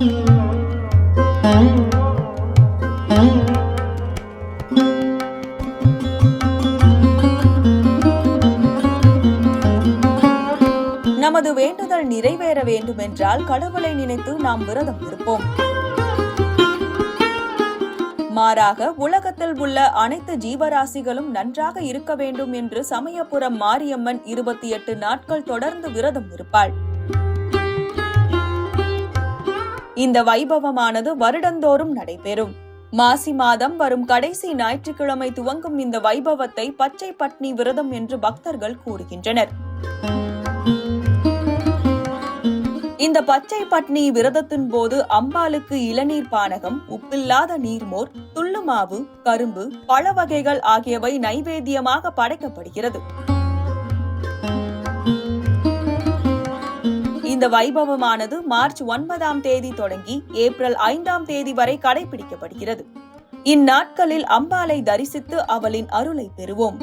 நமது வேண்டுதல் நிறைவேற வேண்டுமென்றால் கடவுளை நினைத்து நாம் விரதம் இருப்போம். மாறாக உலகத்தில் உள்ள அனைத்து ஜீவராசிகளும் நன்றாக இருக்க வேண்டும் என்று சமயபுரம் மாரியம்மன் இருபத்தி எட்டு நாட்கள் தொடர்ந்து விரதம் இருப்பாள். இந்த வைபவமானது வருடந்தோறும் நடைபெறும். மாசி மாதம் வரும் கடைசி ஞாயிற்றுக்கிழமை துவங்கும் இந்த வைபவத்தை பச்சை பட்னி விரதம் என்று பக்தர்கள் கூறுகின்றனர். இந்த பச்சை பட்னி விரதத்தின் போது அம்பாளுக்கு இளநீர் பானகம் உப்பில்லாத நீர்மோர் துள்ளுமாவு கரும்பு பழ வகைகள் ஆகியவை நைவேத்தியமாக படைக்கப்படுகிறது. இந்த வைபவமானது மார்ச் ஒன்பதாம் தேதி தொடங்கி ஏப்ரல் ஐந்தாம் தேதி வரை கடைபிடிக்கப்படுகிறது. இந்நாட்களில் அம்பாளை தரிசித்து அவளின் அருளை பெறுவோம்.